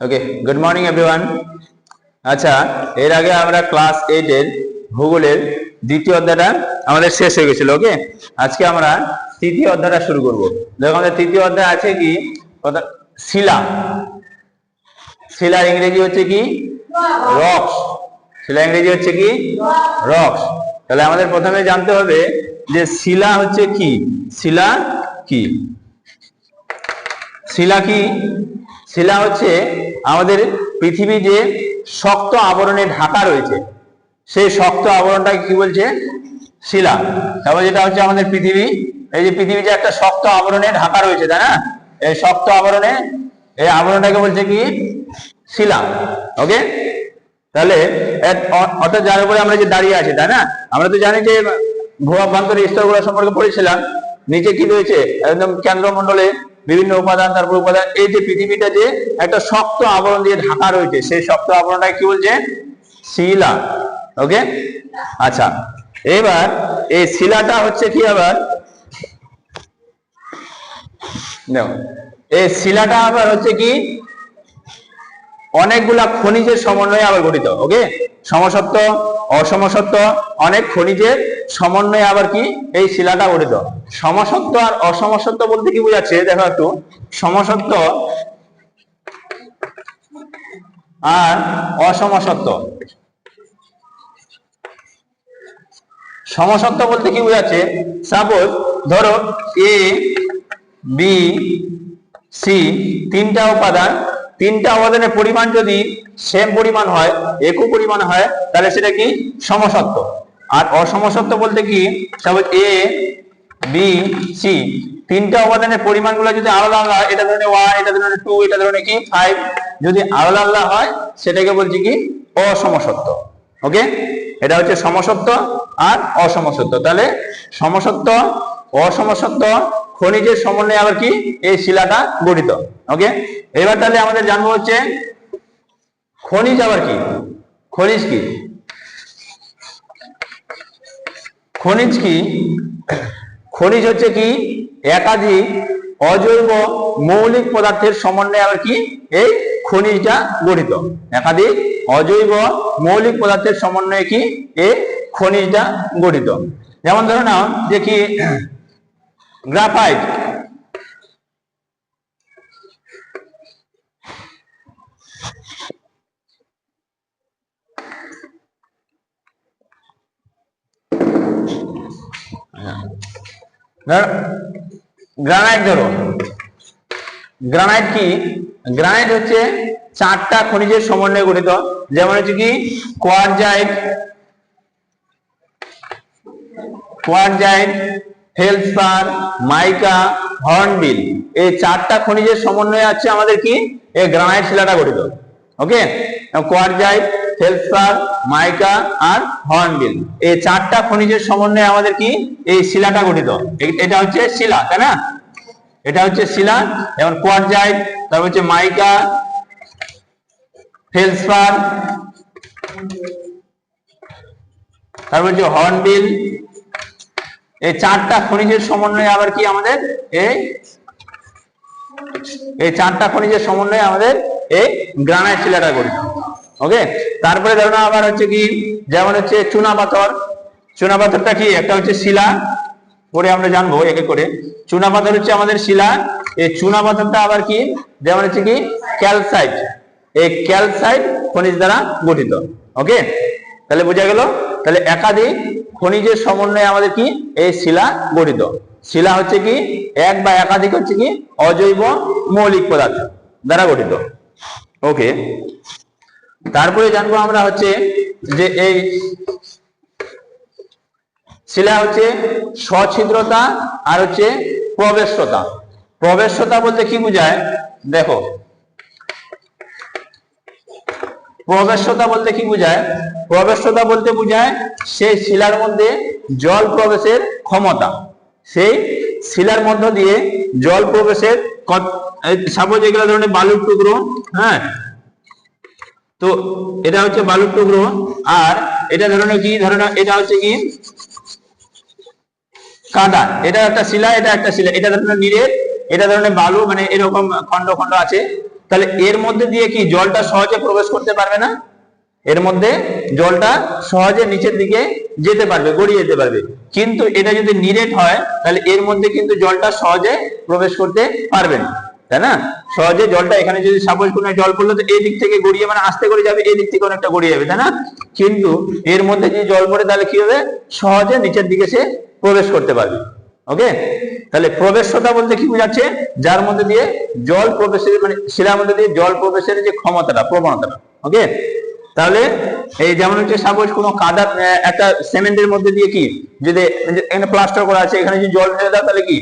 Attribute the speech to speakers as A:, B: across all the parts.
A: Okay good morning everyone আচ্ছা এর আগে আমরা ক্লাস এইটের ভূগোলের দ্বিতীয় অধ্যায়টা আমাদের শেষ হয়ে গেছিল ওকে আজকে আমরা তৃতীয় অধ্যায়টা শুরু করব। দেখো, আমাদের তৃতীয় অধ্যায় আছে কি? শিলা। শিলার ইংরেজি হচ্ছে কি? রক্স শিলা ইংরেজি হচ্ছে কি? রক্স তাহলে আমাদের প্রথমে জানতে হবে যে শিলা হচ্ছে কি? শিলা কি? শিলা কি? শিলা হচ্ছে আমাদের পৃথিবী যে শক্ত আবরণে ঢাকা রয়েছে। সেই শক্ত আবরণটাকে কি বলছে? শিলা। তারপর যেটা হচ্ছে আমাদের পৃথিবী, এই যে পৃথিবী যে একটা শক্ত আবরণে ঢাকা রয়েছে, তাই না? এই শক্ত আবরণে, এই আবরণটাকে বলছে কি? শিলা। ওকে? তাহলে অর্থাৎ যার উপরে আমরা যে দাঁড়িয়ে আছি, তাই না? আমরা তো জানি যে ভূ ভূঅভ্যন্তরীণ স্তরগুলো সম্পর্কে পড়েছিলাম। নিচে কি রয়েছে? একদম কেন্দ্রমণ্ডলে বিভিন্ন উপাদান, তারপর উপাদান, এই যে পৃথিবীটা যে একটা শক্ত আবরণ দিয়ে ঢাকা রয়েছে, সেই শক্ত আবরণটা কি বলছে? শিলা ওকে আচ্ছা এবার এই শিলাটা হচ্ছে কি আবার? এই শিলাটা আবার হচ্ছে কি? অনেকগুলা খনিজের সমন্বয়ে আবার গঠিত ওকে সমসত্ব, অসমসত্ব, অনেক খনিজের সমন্বয়ে আবার কি? এই শিলাটা গঠিত। সমসত্ব আর অসমসত্ব বলতে কি বোঝাচ্ছে? দেখো একটু। সমসত্ব আর অসমসত্ব। সমসত্ব বলতে কি বোঝাচ্ছে? সাপোজ ধরো এ বি সি তিনটা উপাদান তিনটা অবদানের পরিমাণ যদি সেম পরিমাণ হয় একু পরিমাণ হয় তাহলে সেটা কি? সমসত্ব। আর অসমসত্ব বলতে কি? সাপোজ এ বি সি তিনটা উপাদানের পরিমাণগুলো যদি আলাদা আলাদা হয়, এটা ধরনের ওয়ান এটা ধরনের টু এটা ধরনের কি? ফাইভ যদি আলাদা আলাদা হয় সেটাকে বলছি কি? অসমসত্ব। ওকে এটা হচ্ছে সমসত্ব আর অসমসত্ব। তাহলে সমসত্ব অসমসত্ব খনিজের সমন্বয়ে আবার কি? এই শিলাটা গঠিত। ওকে এবার তাহলে আমাদের জানব হচ্ছে খনিজ আবার কি? খনিজ কি? খনিজ কি? খনিজ হচ্ছে কি? একাধিক অজৈব মৌলিক পদার্থের সমন্বয়ে আবার কি? এই খনিজটা গঠিত। একাধিক অজৈব মৌলিক পদার্থের সমন্বয়ে কি? এই খনিজটা গঠিত। যেমন ধরে নাও যে কি গ্রাফাইট গ্রানাইট ধরো। গ্রানাইট কি? গ্রানাইট হচ্ছে চারটা খনিজের সমন্বয়ে গঠিত। যেমন হচ্ছে কি? Quartzite quartzite feldspar mica, hornblende. এই চারটা খনিজের সমন্বয়ে আছে আমাদের কি? এই গ্রানাইট শিলাটা গঠিত। ওকে? কোয়ারজাইট ফেলসপার মাইকা আর হর্নবিল। এই চারটা খনিজের সমন্বয়ে আমাদের কি? এই শিলাটা গঠিত। এটা হচ্ছে শিলা, তাই না? এটা হচ্ছে শিলা, যেমন কোয়ারজাইট তারপর হচ্ছে মাইকা ফেলসপার তারপর হচ্ছে হর্নবিল এই চারটা খনিজের সমন্বয়ে আবার কি আমাদের? এই এই চারটা খনিজের সমন্বয়ে আমাদের এই গ্রানাইট শিলাটা গঠিত। ওকে তারপরে ধরো আবার হচ্ছে কি, যেমন হচ্ছে চুনা পাথর। চুনা পাথরটা কি? একটা হচ্ছে শিলা। পরে আমরা জানব একে করে। চুনা পাথর হচ্ছে আমাদের শিলা। এই চুনা পাথরটা আবার কি? যেমন হচ্ছে কি, ক্যালসাইট। এই ক্যালসাইট খনিজ দ্বারা গঠিত। ওকে তাহলে বোঝা গেল? তাহলে একাধিক খনিজের সমন্বয়ে আমাদের কি? এই শিলা গঠিত। শিলা হচ্ছে কি? এক বা একাধিক হচ্ছে কি? অজৈব মৌলিক পদার্থ দ্বারা গঠিত। ওকে। তারপরে জানব আমরা হচ্ছে যে এই শিলা হচ্ছে সছিদ্রতা আর হচ্ছে প্রবেশ্যতা প্রবেশ্যতা বলতে কি বোঝায়? দেখো প্রবেশ্যতা বলতে কি বোঝায়? প্রবেশ্যতা বলতে বোঝায় সেই শিলার মধ্যে জল প্রবেশের ক্ষমতা। সেই শিলার মধ্য দিয়ে জল প্রবেশের সাপোজ এগুলো ধরনের বালুর টুকরো হ্যাঁ? তো এটা হচ্ছে বালুর টুকরো আর এটা ধরনের কি ধরনের এটা হচ্ছে কি? কাদা এটা একটা শিলা, এটা একটা শিলা। এটা ধরনের নিরেট এটা ধরনের বালু মানে এরকম খন্ড খন্ড আছে। তাহলে এর মধ্যে দিয়ে কি জলটা সহজে প্রবেশ করতে পারবে না? এর মধ্যে জলটা সহজে নিচের দিকে যেতে পারবে, গড়িয়ে যেতে পারবে। কিন্তু এটা যদি নিরেট হয়, তাহলে এর মধ্যে কিন্তু জলটা সহজে প্রবেশ করতে পারবে না, তাই না? সহজে জলটা এখানে যদি সাপোজ কোনো জল পড়ল, তো এই দিক থেকে গড়িয়ে মানে আস্তে করে যাবে, এই দিক থেকে অনেকটা গড়িয়ে যাবে, তাই না? কিন্তু এর মধ্যে যদি জল পড়ে, তাহলে কি হবে? সহজে নিচের দিকে সে প্রবেশ করতে পারবে। ওকে তাহলে প্রবেশতা বলতে কি বোঝাচ্ছে? যার মধ্যে দিয়ে জল প্রবেশের মানে শিলার মধ্যে দিয়ে জল প্রবেশের যে ক্ষমতাটা, প্রবণতাটা। ওকে তাহলে এই যেমন হচ্ছে সাপোজ কোনো কাদা একটা সিমেন্টের মধ্যে দিয়ে কি? যদি এখানে প্লাস্টার করা আছে, এখানে যদি জল ঢেলে দাও, তাহলে কি?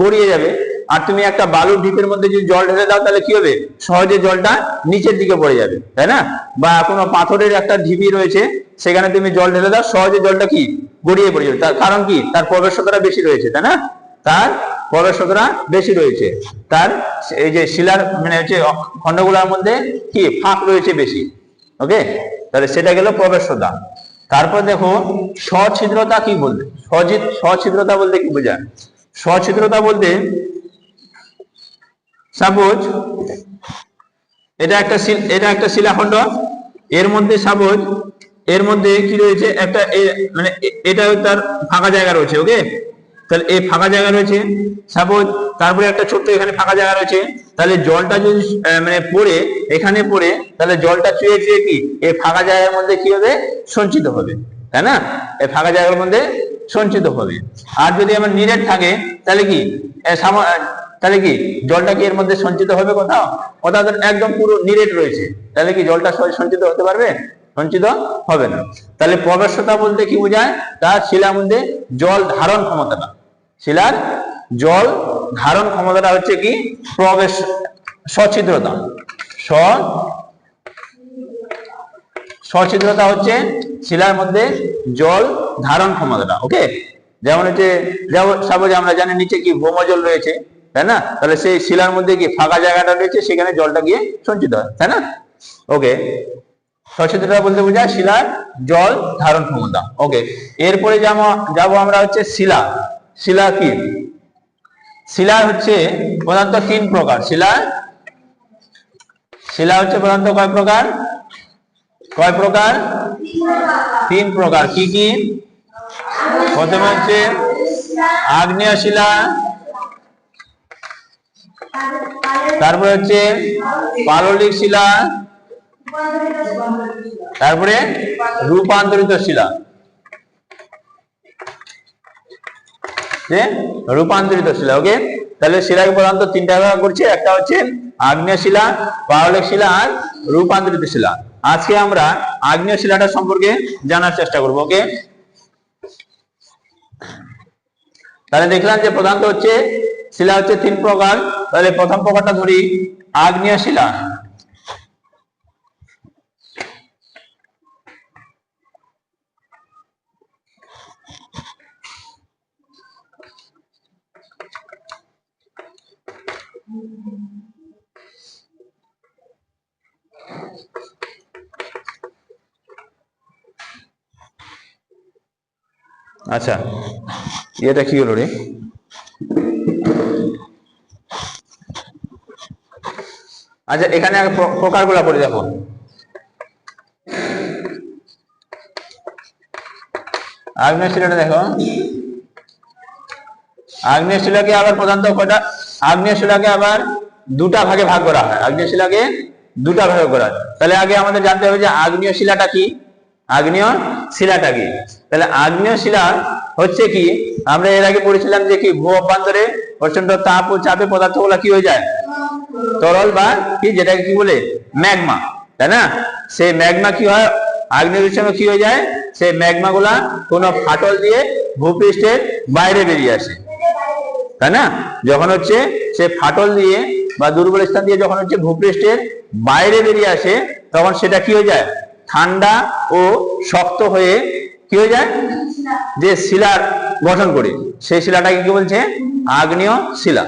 A: গড়িয়ে যাবে। আর তুমি একটা বালুর ঢিপের মধ্যে যদি জল ঢেলে দাও, তাহলে কি হবে? সহজে জলটা নিচের দিকে পড়ে যাবে, তাই না? বা কোনো পাথরের একটা ঢিপি রয়েছে, সেখানে তুমি জল ঢেলে দাও, সহজে জলটা কি? গড়িয়ে পড়ে যাবে। তার কারণ কি? তার প্রবেশতাটা বেশি রয়েছে, তাই না? তার প্রবেশতা বেশি রয়েছে। তার এই যে শিলার মানে হচ্ছে খন্ডগুলোর মধ্যে কি? ফাঁক রয়েছে বেশি, ওকে? তাহলে সেটা গেল প্রবেশতা তারপর দেখো, সছিদ্রতা কি বলতে সছিদ্রতা বলতে কি বোঝায়? সছিদ্রতা বলতে সাপোজ এটা একটা এটা একটা শিলাখণ্ড। এর মধ্যে সাপোজ এর মধ্যে কি রয়েছে? একটা মানে এটা তার ফাঁকা জায়গা রয়েছে, ওকে? তাহলে এই ফাঁকা জায়গা রয়েছে সাপোজ তারপরে একটা ছোট্ট এখানে ফাঁকা জায়গা রয়েছে। তাহলে জলটা যদি মানে পড়ে, এখানে পড়ে, তাহলে জলটা চুয়ে চুয়ে কি? এই ফাঁকা জায়গার মধ্যে কি হবে? সঞ্চিত হবে, তাই না? এই ফাঁকা জায়গার মধ্যে সঞ্চিত হবে। আর যদি আমার নিরেট থাকে, তাহলে কি? তাহলে কি জলটা কি এর মধ্যে সঞ্চিত হবে কোথাও? তো একদম পুরো নিরেট রয়েছে। তাহলে কি জলটা সঞ্চিত হতে পারবে? সঞ্চিত হবে না। তাহলে প্রবেশতা বলতে কি বোঝায়? তার শিলার মধ্যে জল ধারণ ক্ষমতাটা। শিলার জল ধারণ ক্ষমতাটা হচ্ছে কি? প্রবেশ সছিদ্রতা স সছিদ্রতা হচ্ছে শিলার মধ্যে জল ধারণ ক্ষমতাটা ওকে যেমন হচ্ছে, যেমন, সাপোজ আমরা জানি নিচে কি ভৌমজল রয়েছে। তাই না? তাহলে সেই শিলার মধ্যে কি ফাঁকা জায়গাটা রয়েছে, সেখানে জলটা গিয়ে সঞ্চিত হয়, তাই না? ওকে সচেতনতা বলতে বোঝায় শিলার জল ধারণ ক্ষমতা। ওকে এরপরে যাব যাব আমরা হচ্ছে শিলা। শিলা কি? শিলা হচ্ছে প্রধানত তিন প্রকার। শিলা শিলা হচ্ছে প্রধানত কয় প্রকার? কয় প্রকার? তিন প্রকার। কি কি? প্রথমে হচ্ছে আগ্নেয় শিলা তারপরে হচ্ছে পাললিক শিলা, তারপরে রূপান্তরিত শিলা। রূপান্তরিত শিলা ওকে তাহলে শিলাকে প্রধানত তিনটা ভাগ করছে, একটা হচ্ছে আগ্নেয় শিলা পারলিক শিলা আর রূপান্তরিত শিলা। আজকে আমরা আগ্নেয় শিলাটা সম্পর্কে জানার চেষ্টা করব ওকে তাহলে দেখলাম যে প্রধানত হচ্ছে শিলা হচ্ছে তিন প্রকার। তাহলে প্রথম প্রকারটা ধরি, আগ্নেয় শিলা। আচ্ছা এটা কি হলো রে? আচ্ছা এখানে আগে প্র- প্রকারগুলা করে দেখো। আগ্নেয় শিলাটা দেখো। আগ্নেয় শিলাকে আবার প্রধানত কয়টা? আগ্নেয় শিলাকে আবার দুটা ভাগে ভাগ করা হয়। আগ্নেয় শিলাকে দুটা ভাগে করা হয়। তাহলে আগে আমাদের জানতে হবে যে আগ্নেয় শিলাটা কি? আগ্নেয় শিলাটা কি? তাহলে আগ্নেয় শিলা হচ্ছে কি? আমরা এর আগে পড়েছিলাম যে কি ভূ অভ্যন্তরে প্রচণ্ড তাপ ও চাপে পদার্থগুলো কি হয়ে যায়? তরল বা কি যেটাকে কি বলে? ম্যাগমা, তাই না? সেই ম্যাগমা কি হয়? আগ্নেয়ের সময় কি হয়ে যায়? সেই ম্যাগমা গুলা কোনো ফাটল দিয়ে ভূপৃষ্ঠের বাইরে বেরিয়ে আসে, তাই না? যখন হচ্ছে সে ফাটল দিয়ে বা দুর্বল স্থান দিয়ে যখন হচ্ছে ভূপৃষ্ঠের বাইরে বেরিয়ে আসে, তখন সেটা কি হয়ে যায়? ঠান্ডা ও শক্ত হয়ে কি হয়ে যায়? যে শিলার গঠন করে, সেই শিলাটাকে কি বলছে? আগ্নেয় শিলা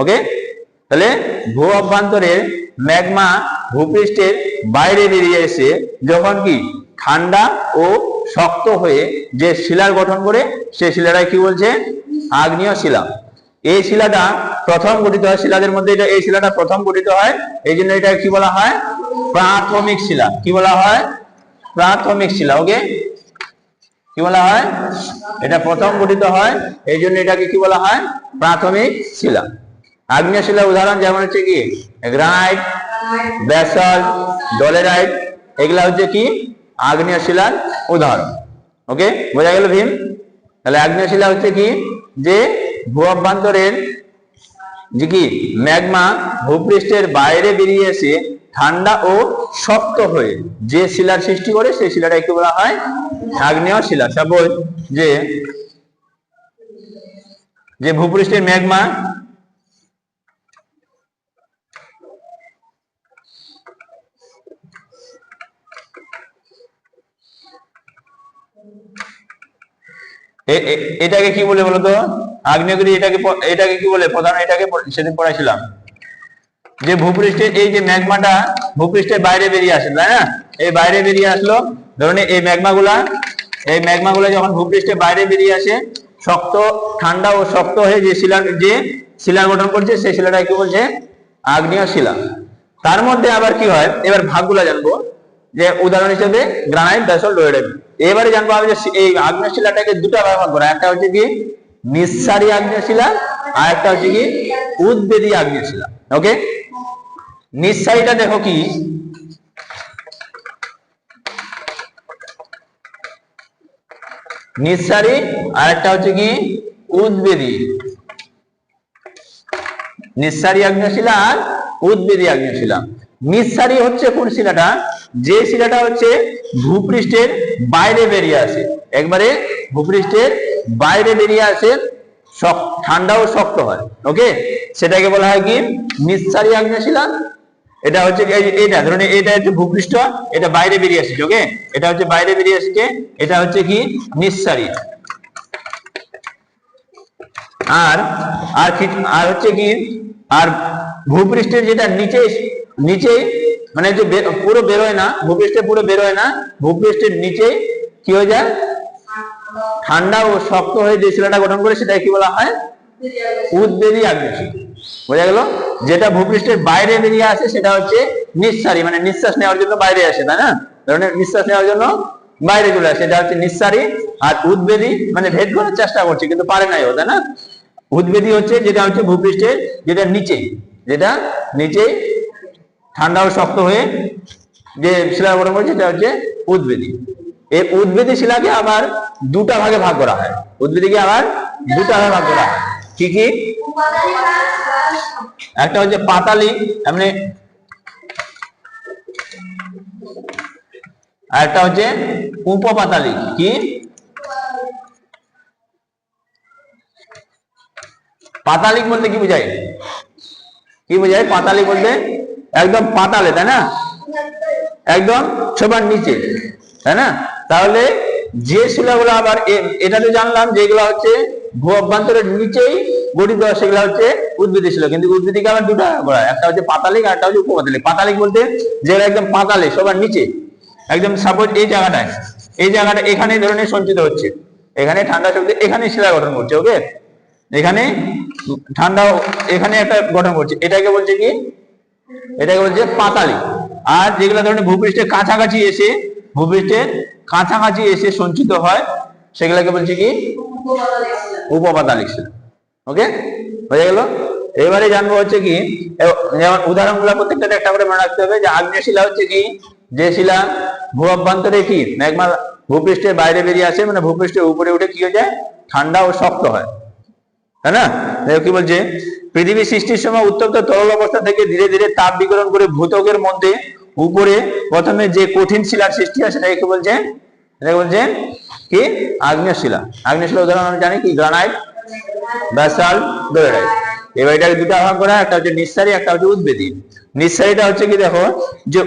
A: ওকে তাহলে ভূ অভ্যন্তরের ম্যাগমা ভূপৃষ্ঠের বাইরে বেরিয়ে এসে যখন কি ঠান্ডা ও শক্ত হয়ে যে শিলার গঠন করে, সে শিলাটাকে কি বলছে? আগ্নেয় শিলা। এই শিলাটা প্রথম গঠিত হয়, শিলাদের মধ্যে এটা, এই শিলাটা প্রথম গঠিত হয়, এই জন্য এটা কি বলা হয়? প্রাথমিক শিলা। কি বলা হয়? প্রাথমিক শিলা, ওকে? কি বলা হয়? এটা প্রথম গঠিত হয়, এই জন্য এটাকে কি বলা হয়? প্রাথমিক শিলা। আগ্নেয় শিলার উদাহরণ যেমন হচ্ছে কি? গ্রানাইট, ব্যাসল্ট, ডলেরাইট, এগুলা হচ্ছে কি? আগ্নেয় শিলার উদাহরণ। ওকে? বোঝা গেল ভীম? তাহলে আগ্নেয় শিলা হচ্ছে কি? যে ভূ অভ্যন্তরের যে কি? ম্যাগমা ভূপৃষ্ঠের বাইরে বেরিয়ে এসে ঠান্ডা ও শক্ত হয়ে যে শিলার সৃষ্টি করে, সেই শিলাটা কি বলা হয় আগ্নেয় শিলা সাপোজ যে যে ভূপৃষ্ঠের ম্যাগমা এটাকে কি বলে বলতো? আগ্নেয়গিরি এটাকে এটাকে কি বলে? প্রধান এটাকে সেদিন পড়াইছিলাম। যে ভূপৃষ্ঠের এই যে ম্যাগমাটা ভূপৃষ্ঠের বাইরে বেরিয়ে আসে, তাই না? এই বাইরে বেরিয়ে আসলো, ধরুন এই ম্যাগমাগুলা এই ম্যাগমাগুলা যখন ভূপৃষ্ঠের বাইরে বেরিয়ে আসে, শক্ত, ঠান্ডা ও শক্ত হয়ে যে শিলা যে শিলা গঠন করছে, সেই শিলাটা কি বলছে? আগ্নেয় শিলা। তার মধ্যে আবার কি হয়? এবার ভাগগুলা জানব। যে উদাহরণ হিসেবে গ্রানাইট, ব্যাসল্ট ডোয়েডেন এবারে জানব আমি যে এই আগ্নেয় শিলাটাকে দুটা ভাগ করা, একটা হচ্ছে কি নিঃসারী আগ্নেয় শিলা আর একটা হচ্ছে কি উদ্বেদী আগ্নেয় শিলা ওকে নিঃসারীটা দেখো কি? নিঃসারী আর একটা হচ্ছে কি উদ্বেদী নিঃসারী আগ্নেয় শিলা আর উদ্বেদী আগ্নেয় শিলা হচ্ছে কোন শিলাটা? যে শিলাটা হচ্ছে ভূপৃষ্ঠের বাইরে বেরিয়ে আসে। একবারে ভূপৃষ্ঠের বাইরে বেরিয়ে আসে ঠান্ডা ও শক্ত হয়। ওকে? সেটাকে বলা হয় কি? নিঃসারী আগ্নেয় শিলা। এটা হচ্ছে এটা ধরুন এটা হচ্ছে ভূপৃষ্ঠ, এটা বাইরে বেরিয়ে আসছে, ওকে? এটা হচ্ছে বাইরে বেরিয়ে আসছে, এটা হচ্ছে কি? নিঃসারী আর আর হচ্ছে কি? আর ভূপৃষ্ঠের যেটা নিচে নিচে মানে যে পুরো বেরোয় না, ভূপৃষ্ঠে পুরো বেরোয় না, ভূপৃষ্ঠের নিচে কি হয়ে যায়? ঠান্ডা ও শক্ত হয়ে যে শিলাটা গঠন করে সেটা কি বলা হয়? উদ্বেদী আগ্নেয়শিলা বোঝা গেল? যেটা ভূপৃষ্ঠের বাইরে বেরিয়ে আসে সেটা হচ্ছে নিঃসারী মানে নিঃশ্বাস নেওয়ার জন্য বাইরে আসে, তাই না? ধরনের নিঃশ্বাস নেওয়ার জন্য বাইরে চলে আসে সেটা হচ্ছে নিঃসারী আর উদ্বেদী মানে ভেদ করার চেষ্টা করছে, কিন্তু পারে নাই ও, তাই না? উদ্বেদী হচ্ছে যেটা হচ্ছে ভূপৃষ্ঠের, যেটা নিচে যেটা নিচে ঠান্ডা ও শক্ত হয়ে যে শিলা গঠন করছে সেটা হচ্ছে উদ্বেদী এই উদ্বেদী শিলাকে আবার দুটা ভাগে ভাগ করা হয়। উদ্বেদীকে আবার দুটা ভাগে ভাগ করা হয়। কি কি? একটা হচ্ছে পাতালি, এমনি আর একটা হচ্ছে উপপাতালি। কি? পাতালিক বলতে কি বোঝায়? কি বোঝায়? পাতালি বলতে একদম পাতালে, তাই না? একদম সবার নিচে, তাই না? তাহলে যে শিলাগুলো আবার এটা তো জানলাম যেগুলো হচ্ছে ভূ অভ্যন্তরের নিচেই গঠিত, সেগুলো হচ্ছে উদ্ভিদী শিলা। কিন্তু উদ্ভিদিকে আবার দুটা। একটা হচ্ছে পাতালিক আর একটা হচ্ছে উপপাতালিক। পাতালিক বলতে যেগুলো একদম পাতালে সবার নিচে। একদম সাপোজ এই জায়গাটায়, এই জায়গাটা এখানে ধরনের সঞ্চিত হচ্ছে। এখানে ঠান্ডা শক্তি, এখানে শিলা গঠন করছে ওকে এখানে ঠান্ডা, এখানে একটা গঠন করছে। এটাকে বলছে কি? এটাকে বলছে পাতালি। আর যেগুলো ধরনের ভূপৃষ্ঠের কাছাকাছি এসে, ভূপৃষ্ঠের কাছাকাছি এসে সঞ্চিত হয়, সেগুলোকে বলছে কি? উপপাতালিক শিলা ওকে হয়ে গেল? এবারে জানব হচ্ছে কি যেমন উদাহরণগুলো প্রত্যেকটা একটা করে মনে রাখতে হবে যে আগ্নেয় শিলা হচ্ছে কি? যে শিলা ভূ অভ্যন্তরে কি? ম্যাগমা ভূপৃষ্ঠের বাইরে বেরিয়ে আসে মানে ভূপৃষ্ঠের উপরে উঠে কি হয়ে যায়? ঠান্ডা ও শক্ত হয়। তাই না? কি বলছে? পৃথিবী সৃষ্টির সময় উত্তপ্ত তরল অবস্থা থেকে ধীরে ধীরে তাপ বিকরণ করে ভূতকের মধ্যে উপরে প্রথমে যে কঠিন শিলার সৃষ্টি হয় সেটাকে কি বলছে? এটাকে বলছে কি? আগ্নেয় শিলা আগ্নেয় শিলা উদাহরণ আমরা জানি কি? গ্রানাইট ব্যাসাল্ট ডোলেরাইট এবার এটাকে দুটা ভাগ করা একটা হচ্ছে নিঃসারী, একটা হচ্ছে উদ্বেদী নিঃসারীটা হচ্ছে কি দেখো? যে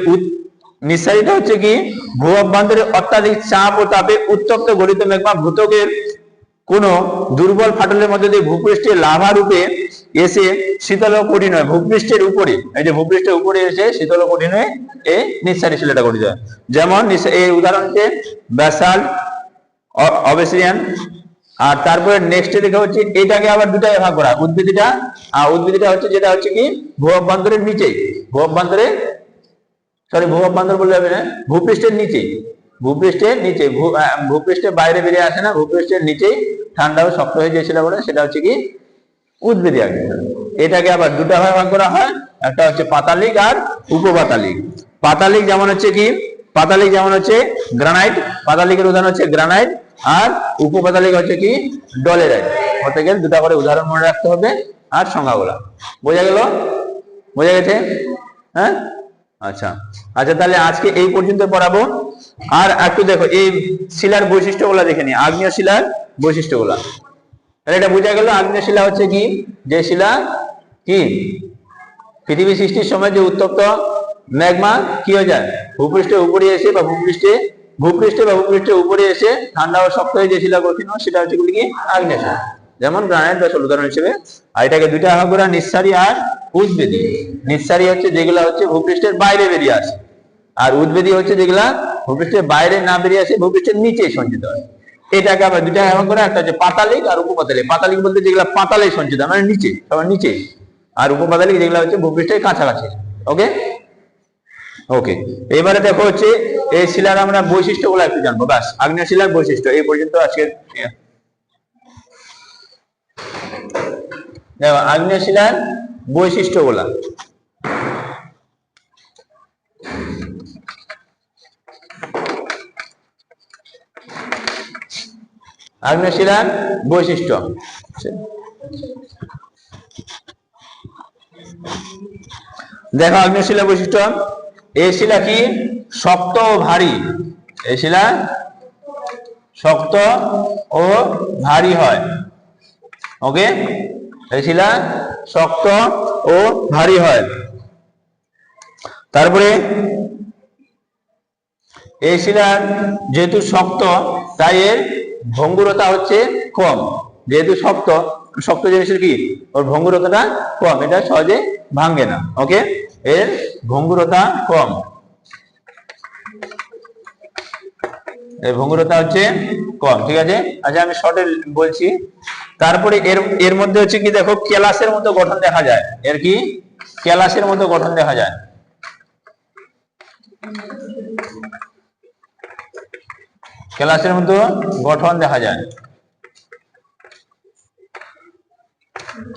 A: নিঃসারীটা হচ্ছে কি? ভূ অভ্যন্তরে অত্যাধিক চাপ ও তাপে উত্তপ্ত গলিত মেঘমা ভূতকের কোন দুর্বল ফাটলের মধ্যে দিয়ে ভূপৃষ্ঠে লাভা রূপে এসে শীতল কঠিন হয়। ভূপৃষ্ঠের উপরে, এই যে ভূপৃষ্ঠের উপরে এসে শীতল কঠিন হয়ে এই নিঃসারী শিলাটা গঠিত হয়। যেমন এই উদাহরণ হচ্ছে ব্যাসাল অবেসিয়ান আর তারপরে নেক্সটে দেখা হচ্ছে এটাকে আবার দুটাই ভাগ করা। উদ্ভিদটা আর উদ্ভিদটা হচ্ছে যেটা হচ্ছে কি? ভূঅভ্যন্তরের নিচে। ভূঅভ্যন্তরে সরি ভূঅভ্যন্তর বললে হবে না, ভূপৃষ্ঠের নিচে। ভূপৃষ্ঠের নিচে ভূপৃষ্ঠের বাইরে বেরিয়ে আসে না, ভূপৃষ্ঠের নিচেই ঠান্ডা শক্ত হয়ে যে সেটা বলে, সেটা হচ্ছে কি? উদ্ভিদী এটাকে আবার দুটা ভাগে ভাগ করা হয়, একটা হচ্ছে পাতালিক আর উপপাতালিক। পাতালিক যেমন হচ্ছে কি? পাতালিক যেমন হচ্ছে গ্রানাইট, পাতালিকের উদাহরণ হচ্ছে গ্রানাইট, আর উপপাতালিক হচ্ছে কি? ডলেরাইট। হতে গেলে দুটা করে উদাহরণ মনে রাখতে হবে, আর সংজ্ঞাগুলা। বোঝা গেল? বোঝা গেছে? হ্যাঁ? আচ্ছা। আচ্ছা তাহলে আজকে এই পর্যন্ত পড়াবো। আর একটু দেখো এই শিলার বৈশিষ্ট্যগুলা দেখে নি আগ্নেয় শিলার বৈশিষ্ট্যগুলা। তাহলে এটা বোঝা গেল আগ্নেয় শিলা হচ্ছে কি? যে শিলা কি? পৃথিবী সৃষ্টির সময় যে উত্তপ্ত ম্যাগমা কি হয়ে যায়? ভূপৃষ্ঠের উপরে এসে বা ভূপৃষ্ঠে ভূপৃষ্ঠে বা ভূপৃষ্ঠের উপরে এসে ঠান্ডা ও শক্ত হয়ে যে শিলা হয়, সেটা হচ্ছে কি? আগ্নেয় শিলা। যেমন গ্রানাইট বা উদাহরণ হিসেবে। আর এটাকে দুইটা ভাগ করা নিঃসারী আর উদ্বেদী নিঃসারী হচ্ছে যেগুলা হচ্ছে ভূপৃষ্ঠের বাইরে বেরিয়ে আসে। আর উদ্বেদী হচ্ছে যেগুলা ভূপৃষ্ঠের বাইরে না বেরিয়ে আসে, ভূপৃষ্ঠের নিচে সঞ্চিত হয়। এটাকে আবার দুইটা ভাগ করে একটা হচ্ছে পাতালিক আর উপপাতালিক। পাতালিক বলতে যেগুলা পাতালে সঞ্চিত মানে নিচে, সবার নিচে। আর উপপাতালিক যেগুলা হচ্ছে ভূপৃষ্ঠের কাছাকাছি। ওকে? ওকে। এবারে দেখো হচ্ছে এই শিলার আমরা বৈশিষ্ট্যগুলো একটু জানব। ব্যাস আগ্নেয় শিলার বৈশিষ্ট্য। এই পর্যন্ত আজকে দেখো আগ্নেয় শিলার বৈশিষ্ট্যগুলা। আগ্নেয় শিলার বৈশিষ্ট্য। দেখো আগ্নেয় শিলার বৈশিষ্ট্য। এই শিলা কি? শক্ত ও ভারী। এই শিলা শক্ত ও ভারী হয়। ওকে এই শিলা শক্ত ও ভারী হয়। তারপরে এই শিলার যেহেতু শক্ত, তাই এর ভঙ্গুরতা হচ্ছে কম। যেহেতু শক্ত শক্ত জিনিসের কি? ওর ভঙ্গুরতাটা কম। এটা সহজে ভাঙ্গে না। ওকে এর ভঙ্গুরতা কম। এর ভঙ্গুরতা হচ্ছে কম। ঠিক আছে? আচ্ছা আমি শর্টে বলছি। তারপরে এর এর মধ্যে হচ্ছে কি দেখো? কেলাসের মতো গঠন দেখা যায়। এর কি? কেলাসের মতো গঠন দেখা যায়। কেলাসের মতো গঠন দেখা যায়।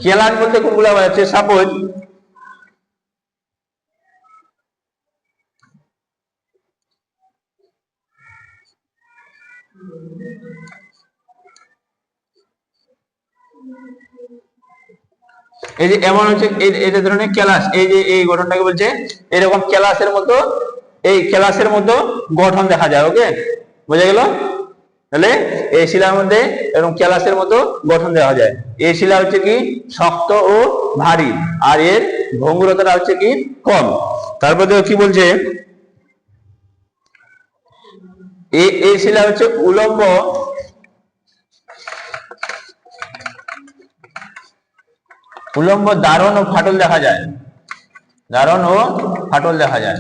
A: কেলাস বলতে কোনগুলো হচ্ছে সাপোজ, এই যে এমন হচ্ছে, এই যে ধরনের ক্যালাস এই যে, এই গঠনটাকে বলছে, এরকম ক্যালাসের মতো, এই ক্যালাসের মতো গঠন দেখা যায়, ওকে? বোঝা গেল? তাহলে এই শিলার মধ্যে এরকম ক্যালাসের মতো গঠন দেওয়া যায়। এই শিলা হচ্ছে কি? শক্ত ও ভারী। আর এর ভঙ্গুরতাটা হচ্ছে কি? কম। তারপর দেখো কি বলছে? এই শিলা হচ্ছে উলম্ব। উলম্ব দারণ ও ফাটল দেখা যায়। দারণ ও ফাটল দেখা যায়।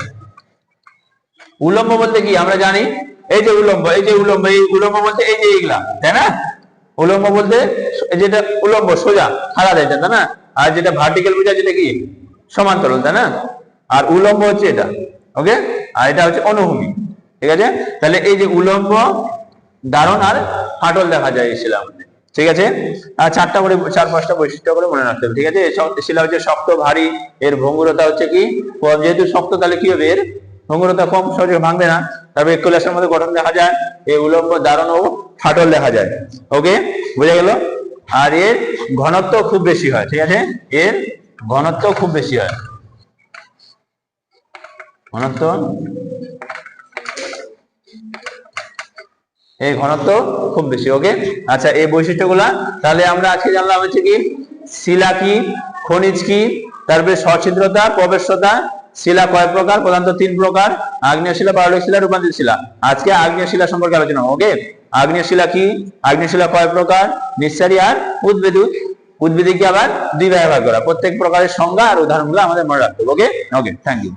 A: উলম্ব বলতে কি? আমরা জানি এই যে উলম্ব, এই যে উলম্ব, এই উলম্ব বলতে এই যে এইগুলা তাই না? উলম্ব বলতে যেটা উলম্ব, সোজা, খাড়া দেয় তাই না? আর যেটা ভার্টিক্যাল বোঝায় যেটা কি? সমান্তরাল, তাই না? আর উলম্ব হচ্ছে এটা ওকে আর এটা হচ্ছে অনুভূমি, ঠিক আছে? তাহলে এই যে উলম্ব দারণ আর ফাটল দেখা যায় এই শিলা মধ্যে ঠিক আছে? আর চারটা করে চার পাঁচটা বৈশিষ্ট্য করে মনে রাখতে হবে, ঠিক আছে? শিলা হচ্ছে শক্ত, ভারী, এর ভঙ্গুরতা হচ্ছে কি? যেহেতু শক্ত, তাহলে কি হবে? এর ভঙ্গুরতা কম সহজে ভাঙবে না। তারপরে একলাসের মধ্যে গঠন দেখা যায়, এই উলম্ব দারণ ও ফাটল দেখা যায়। ওকে বুঝা গেল? আর এর ঘনত্ব খুব বেশি হয়, ঠিক আছে? এর ঘনত্ব খুব বেশি হয়। ঘনত্ব? এই ঘনত্ব খুব বেশি ওকে আচ্ছা এই বৈশিষ্ট্যগুলা, তাহলে আমরা আজকে জানলাম হচ্ছে কি, শিলা কি, খনিজ কি, তারপরে সছিদ্রতা প্রবেশতা শিলা কয় প্রকার, প্রধানত তিন প্রকার আগ্নেয় শিলা পারলিক শিলা রূপান্তরিত শিলা আজকে আগ্নেয় শিলা সম্পর্কে আলোচনা, ওকে? আগ্নেয় শিলা কি? আগ্নেয় শিলা কয় প্রকার? নিঃসারী আর উদ্ভিদ। উদ্ভিদকে আবার? দুই ভাগে ভাগ করা। প্রত্যেক প্রকারের সংজ্ঞা আর উদাহরণগুলো আমাদের মনে রাখতে হবে, ওকে? Okay thank you